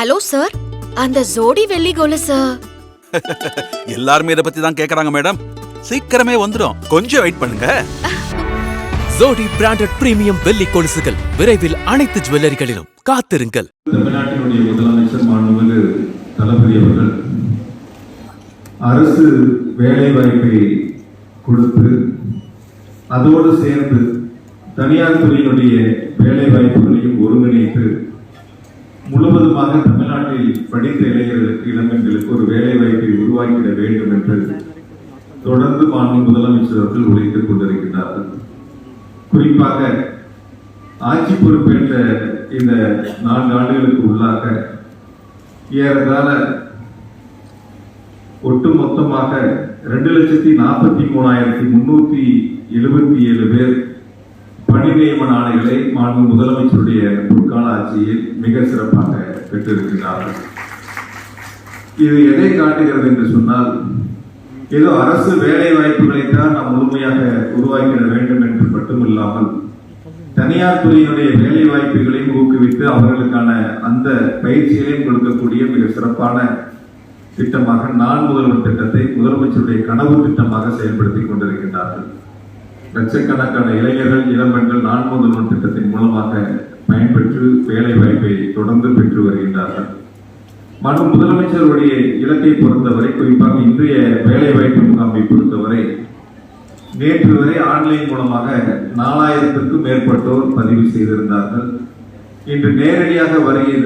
Hello sir அந்த ஜோடி வெள்ளி கொலுசு எல்லாருமே இதை பத்தி தான் கேக்குறாங்க மேடம் சீக்கிரமே வந்துடும் கொஞ்சம் வெயிட் பண்ணுங்க. ஜோடி பிராண்டட் பிரீமியம் வெள்ளி கொலுசுகள் விரைவில் அனைத்து ஜுவல்லரிகளிலும் காத்திருங்கள். தமிழ்நாட்டினுடைய முதலமைச்சர் மாண்புமிகு தளபதி அவர்கள் அரசு வேலை வாய்ப்பை கொடுத்து அதோடு சேர்ந்து தனியார் துறையினுடைய வேலை வாய்ப்புகளையும் ஒருங்கிணைத்து முழுவதுமாக தமிழ்நாட்டில் படித்த இளைஞர்களுக்கு இளம்பெண்களுக்கு ஒரு வேலை வாய்ப்பை உருவாக்கிட வேண்டும் என்று தொடர்ந்து மாண்பு முதலமைச்சர் அவர்கள் உழைத்துக் கொண்டிருக்கிறார்கள். குறிப்பாக ஆட்சி பொறுப்பேற்ற இந்த நான்கு ஆண்டுகளுக்கு உள்ளாக ஏறத்தாழ ஒட்டு மொத்தமாக ரெண்டு லட்சத்தி நாற்பத்தி மூணாயிரத்தி முன்னூத்தி எழுபத்தி ஏழு பேர் பணி நியமன ஆணைகளை மாண்பு முதலமைச்சருடைய பொற்கால ஆட்சியில் மிக சிறப்பாக பெற்றிருக்கிறார்கள். இது எதை காட்டுகிறது என்று சொன்னால் ஏதோ அரசு வேலை வாய்ப்புகளைத்தான் நாம் முழுமையாக உருவாக்கிட வேண்டும் என்று மட்டுமில்லாமல் தனியார் துறையினுடைய வேலை வாய்ப்புகளையும் ஊக்குவித்து அவர்களுக்கான அந்த பயிற்சிகளையும் கொடுக்கக்கூடிய மிக சிறப்பான திட்டமாக நான் முதல்வர் திட்டத்தை முதலமைச்சருடைய கனவு திட்டமாக செயல்படுத்திக் கொண்டிருக்கின்றார்கள். லட்சக்கணக்கான இளைஞர்கள் இளம்பெண்கள் நான்கு முதல்வர் திட்டத்தின் மூலமாக பயன்பெற்று வேலை வாய்ப்பை தொடர்ந்து பெற்று வருகின்றார்கள். மற்றும் முதலமைச்சருடைய இலக்கை பொறுத்தவரை குறிப்பாக இன்றைய வேலை வாய்ப்பு முகாமை பொறுத்தவரை நேற்று வரை ஆன்லைன் மூலமாக நாலாயிரத்திற்கும் மேற்பட்டோர் பதிவு செய்திருந்தார்கள். இன்று நேரடியாக வருகை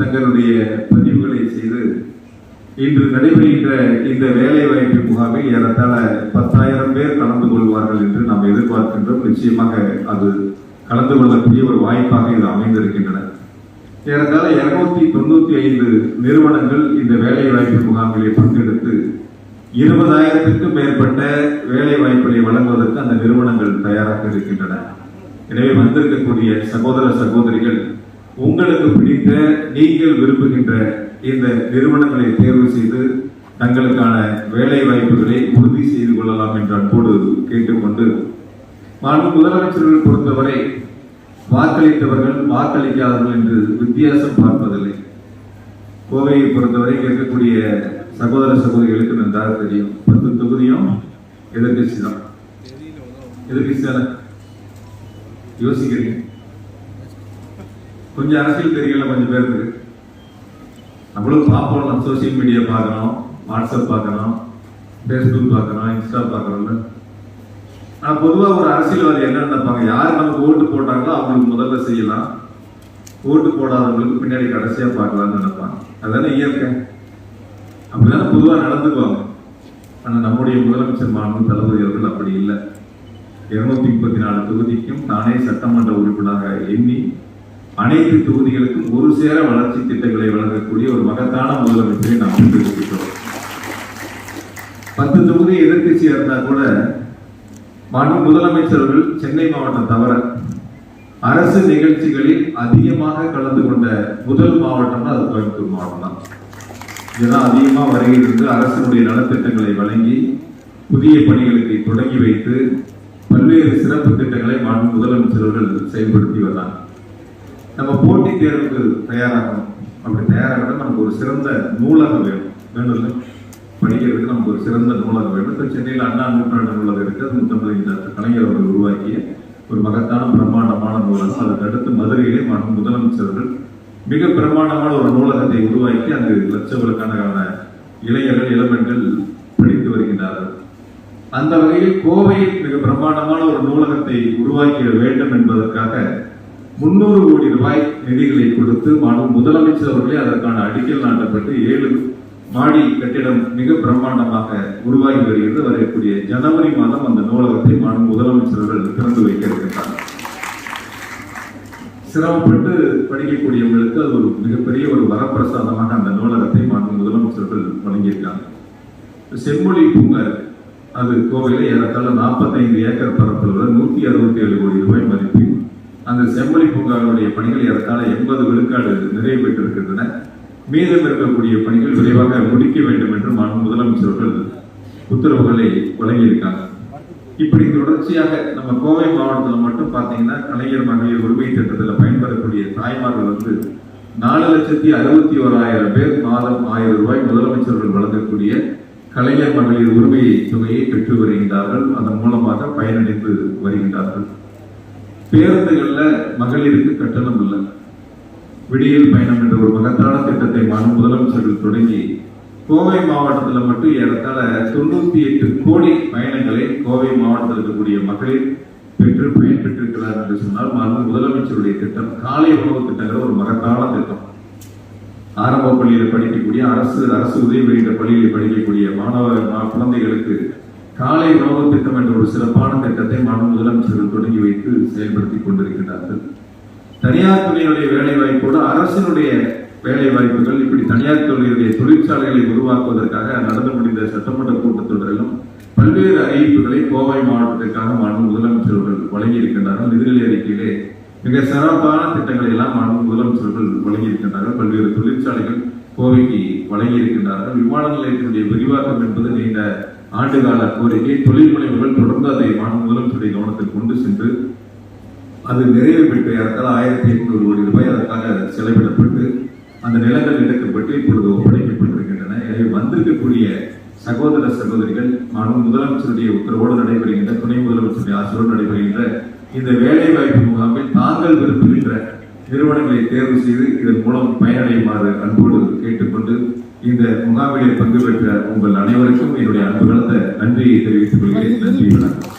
தங்களுடைய பதிவுகளை செய்து இன்று நடைபெறுகின்ற இந்த வேலை வாய்ப்பு முகாமில் ஏறத்தாழ பத்தாயிரம் பேர் கலந்து கொள்வார்கள் என்று நாம் எதிர்பார்க்கின்றோம். நிச்சயமாக அது கலந்து கொள்ளக்கூடிய ஒரு வாய்ப்பாக இது அமைந்திருக்கின்றன. ஏறத்தாழ இருநூத்தி தொண்ணூத்தி ஐந்து நிறுவனங்கள் இந்த வேலை வாய்ப்பு முகாம்களை பங்கெடுத்து இருபதாயிரத்திற்கும் மேற்பட்ட வேலை வாய்ப்புகளை வழங்குவதற்கு அந்த நிறுவனங்கள் தயாராக இருக்கின்றன. எனவே வந்திருக்கக்கூடிய சகோதர சகோதரிகள் உங்களுக்கு பிடித்த நீங்கள் விரும்புகின்ற இந்த நிறுவனங்களை தேர்வு செய்து தங்களுக்கான வேலை வாய்ப்புகளை உறுதி செய்து கொள்ளலாம் என்று அன்போடு கேட்டுக்கொண்டு மாண்பு முதலமைச்சர்கள் பொறுத்தவரை வாக்களித்தவர்கள் வாக்களிக்காதவர்கள் என்று வித்தியாசம் பார்ப்பதில்லை. கோவையை பொறுத்தவரை இருக்கக்கூடிய சகோதர சகோதரிகளுக்கு நன்றாக தெரியும். பத்து தொகுதியும் எதிர்கட்சி தான். எதிர்கட்சி தானே? யோசிக்கிறீங்க. கொஞ்சம் அரசியல் தெரியல கொஞ்சம் பேருக்கு. நம்மளும் பார்ப்போம் நம்ம சோசியல் மீடியா பார்க்கணும் வாட்ஸ்அப் பார்க்கணும் ஃபேஸ்புக் பார்க்கணும் இன்ஸ்டா பார்க்கறோம்ல ஆனால் பொதுவாக ஒரு அரசியல்வாதி என்ன நினைப்பாங்க? யார் நமக்கு ஓட்டு போட்டாங்களோ அவங்களுக்கு முதல்ல செய்யலாம். ஓட்டு போடாதவங்களுக்கு பின்னாடி கடைசியாக பார்க்கலாம்னு நினைப்பாங்க. அதுதானே இயற்கை. அப்படிதானே பொதுவாக நடந்துக்குவாங்க. ஆனால் நம்முடைய முதலமைச்சர் மாண்பு தளபதி அவர்கள் அப்படி இல்லை. இருநூத்தி முப்பத்தி நாலு தொகுதிக்கும் தானே சட்டமன்ற உறுப்பினராக எண்ணி அனைத்து தொகுதிகளுக்கும் ஒரு சேர வளர்ச்சி திட்டங்களை வழங்கக்கூடிய ஒரு மகத்தான முதலமைச்சரை நாம் பெற்றிருக்கிறோம் பத்து தொகுதி எதிர்க்கட்சியா இருந்தா கூட மாண்பு முதலமைச்சர்கள் சென்னை மாவட்டம் தவிர அரசு நிகழ்ச்சிகளில் அதிகமாக கலந்து கொண்ட முதல் மாவட்டம்னா அது கோயம்புத்தூர் மாவட்டம் தான் இதெல்லாம் அதிகமா இருந்து அரசுடைய நலத்திட்டங்களை வழங்கி புதிய பணிகளுக்கு தொடங்கி வைத்து பல்வேறு சிறப்பு திட்டங்களை மாண்பு முதலமைச்சர்கள் செயல்படுத்தி வந்தாங்க. நம்ம போட்டி தேர்வுக்கு தயாராகணும். அப்படி தயாராகணும் நமக்கு ஒரு சிறந்த நூலகம் வேணும். வேணும் படிக்கிறதுக்கு நமக்கு ஒரு சிறந்த நூலகம் வேணும். இப்போ சென்னையில் அண்ணா நூற்றாண்டு நூலகம் இருக்கு. அது முத்தமிழ் கலைஞர் அவர்கள் உருவாக்கிய ஒரு மகத்தான பிரம்மாண்டமான நூலகம். அதற்கு அடுத்து மதுரையிலே மாண்பு முதலமைச்சர்கள் மிக பிரமாண்டமான ஒரு நூலகத்தை உருவாக்கி அங்கு லட்சக்கணக்கான இளைஞர்கள் இளம்பெண்கள் படித்து வருகின்றார்கள். அந்த வகையில் கோவையில் மிக பிரமாண்டமான ஒரு நூலகத்தை உருவாக்கிட வேண்டும் என்பதற்காக முன்னூறு கோடி ரூபாய் நிதிகளை கொடுத்து மாண்பு முதலமைச்சர் அவர்களே அதற்கான அடிக்கல் நாட்டப்பட்டு ஏழு மாடி கட்டிடம் மிக பிரம்மாண்டமாக உருவாகி வருகிறது. வரக்கூடிய ஜனவரி மாதம் அந்த நூலகத்தை மாண்பு முதலமைச்சர்கள் திறந்து வைக்க இருக்கின்றார். சிரமப்பட்டு படிக்கக்கூடியவங்களுக்கு அது ஒரு மிகப்பெரிய ஒரு வரப்பிரசாதமாக அந்த நூலகத்தை மாண்பு முதலமைச்சர்கள் வழங்கியிருக்காங்க. செம்மொழி பூங்கா அது கோவையில் ஏறத்தாழ 45 ஏக்கர் பரப்பளவுல நூத்தி அறுபத்தி ஏழு கோடி ரூபாய் மதிப்பில் அந்த செம்மொழி பூங்காவுடைய பணிகள் ஏறத்தாழ எண்பது விழுக்காடு நிறைவு பெற்றிருக்கின்றன மீதம் இருக்கக்கூடிய பணிகள் விரைவாக முடிக்க வேண்டும் என்று மாண்பு முதலமைச்சர்கள் உத்தரவுகளை வழங்கியிருக்காங்க. இப்படி தொடர்ச்சியாக நம்ம கோவை மாவட்டத்தில் மட்டும் பார்த்தீங்கன்னா கலைஞர் மகளிர் உரிமை திட்டத்தில் பயன்பெறக்கூடிய தாய்மார்கள் வந்து நாலு லட்சத்தி அறுபத்தி ஓராயிரம் பேர் மாதம் ஆயிரம் ரூபாய் முதலமைச்சர்கள் வழங்கக்கூடிய கலைஞர் மகளிர் உரிமை தொகையை பெற்று வருகின்றார்கள். அதன் மூலமாக பயனடைந்து வருகின்றார்கள். பேருந்துகளில் மகளிருக்கு கட்டணம் இல்லை. விடியல் பயணம் என்ற ஒரு மகத்தான திட்டத்தை மாநில முதலமைச்சர்கள் தொடங்கி கோவை மாவட்டத்தில் மட்டும் ஏறத்தாழ தொண்ணூத்தி எட்டு கோடி பயணங்களை கோவை மாவட்டத்தில் இருக்கக்கூடிய மகளிர் பெற்று பயன்பெற்றிருக்கிறார் என்று சொன்னால் மாண்பு முதலமைச்சருடைய திட்டம் காலை உணவு திட்டங்கள் ஒரு மகத்தான திட்டம். ஆரம்ப பள்ளியில் படிக்கக்கூடிய அரசு அரசு உதவி பெறுகின்ற பள்ளியில் படிக்கக்கூடிய மாணவ மா- குழந்தைகளுக்கு காலை உணவு திட்டம் என்ற ஒரு சிறப்பான திட்டத்தை மாநில முதலமைச்சர்கள் தொடங்கி வைத்து செயல்படுத்தி கொண்டிருக்கிறார்கள் தனியார் துறையுடைய வேலை வாய்ப்போடு அரசினுடைய வேலை வாய்ப்புகள் இப்படி தனியார் துறையுடைய தொழிற்சாலைகளை உருவாக்குவதற்காக நடந்து முடிந்த சட்டமன்ற கூட்டத்தொடரிலும் பல்வேறு அறிவிப்புகளை கோவை மாவட்டத்திற்காக மாநில முதலமைச்சர்கள் வழங்கியிருக்கின்றார்கள். நிதிநிலை அறிக்கையிலே மிக சிறப்பான திட்டங்களை எல்லாம் மாநில முதலமைச்சர்கள் வழங்கியிருக்கின்றார்கள். பல்வேறு தொழிற்சாலைகள் கோவைக்கு வழங்கியிருக்கின்றார்கள். விமான நிலையத்தினுடைய விரிவாக்கம் என்பது நீண்ட ஆண்டுகால கோரிக்கை தொழில் முனைவர்கள் தொடர்ந்து அதை மாநில முதலமைச்சருடைய கவனத்தில் கொண்டு சென்று அது நிறைவு பெற்று ஏறத்தாழ ஆயிரத்தி எட்நூறு கோடி ரூபாய் அதற்காக செலவிடப்பட்டு அந்த நிலங்கள் எடுக்கப்பட்டு இப்பொழுது ஒப்படைக்கப்பட்டிருக்கின்றன. எனவே வந்திருக்கக்கூடிய சகோதர சகோதரிகள் மாண்பு முதலமைச்சருடைய உத்தரவோடு நடைபெறுகின்ற துணை முதலமைச்சருடைய ஆசிரியரோடு நடைபெறுகின்ற இந்த வேலை வாய்ப்பு முகாமில் தாங்கள் விரும்புகின்ற நிறுவனங்களை தேர்வு செய்து இதன் மூலம் பயனடையுமாறு அன்போடு கேட்டுக்கொண்டு இந்த முகாமிலே பங்கு பெற்ற உங்கள் அனைவருக்கும் என்னுடைய அன்பு கலந்த நன்றியை தெரிவித்துக் கொள்கிறேன். நன்றி வணக்கம்.